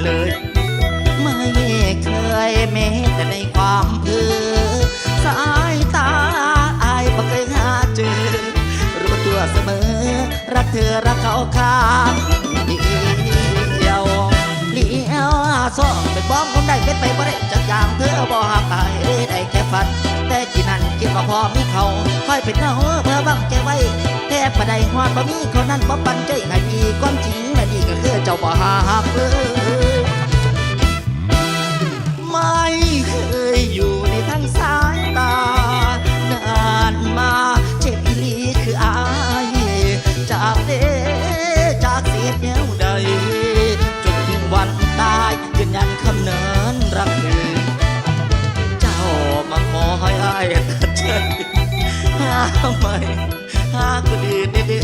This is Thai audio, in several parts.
หักอเลย ไม่เคยแม้แต่ในความเพ้อสายตาอายบ่เคยหาเจอ รู้ตัวเสมอ รักเธอรักเขาข้างเดียวเลี้ยวซ่องเป็นบ้องคงได้เป็นไปบ่ได้จากอย่างเธอบ่หักอายได้แค่ฝัน แต่ที่นั่นคิดว่าพอมีเขาค่อยเป็นเงาเพื่อบังใจไว้แทบบ่ได้ฮอดบ่มีเขานั้นบ่ปันใจให้ดีความจริงและนี่ก็คือเจ้าบ่หักเลย เคยอยู่ในทั้งสายตา นานมาเจ็บอีหลีคืออาย จากเดจากเสียแนวใด จนถึงวันตายยืนยันคำเนินรักเธอเจ้ามาขอให้อายตัดใจหาไม่หาคนอื่นได้เด้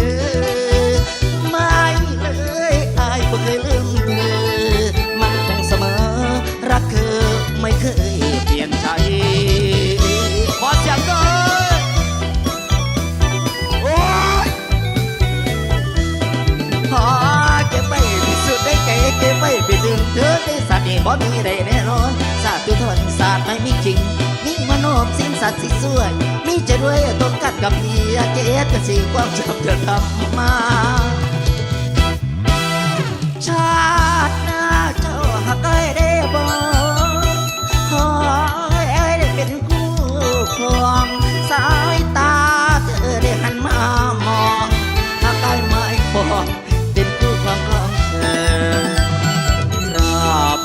อไม่เลยอายบ่เคยลืมเธอมันคงเสมอรักเธอ นี่บ่มีไดแน่นอนศาสตร์ทุทนศาสตร์ไม่มีจริงมีมโนมสิ้นสัตว์สิสวยมีจะด้วยตรงกัดกับเมียเกตกับสิ่งความจำจะทำมาชา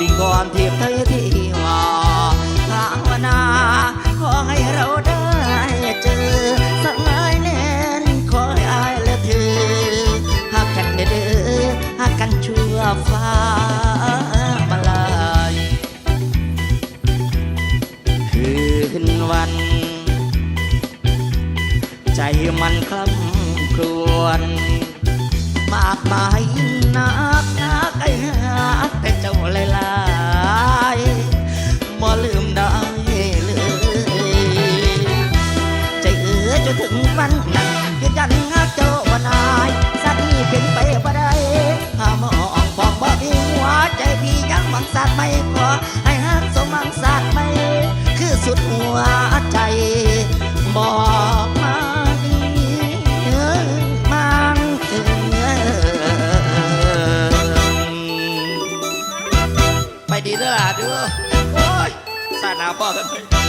ราบปีก่อนทียบเธอที่ว่าภาวนาขอให้เราได้เจอสักไงแน่นขอให้อายและเธอหักกันเด้อหักกันชั่วฟ้ามาลายคืนวัน ใจมันคล่ำครวญมากมายนักนักไอ้หักแต่เจ้าหลาย ถึงวันนั้นยืนยันหักเจ้าวันอายสัตว์นี้เป็นไปบ่ได้หามองฟองบ่มีหัวใจพี่ยังหวังสัตว์ไม่พอให้หักสมังสัตว์ไม่คือสุดหัวใจบอกมาดีเออมันเออไปดีเด้อล่ะเด้อโอ้ยสาดหนาพ่อกันไป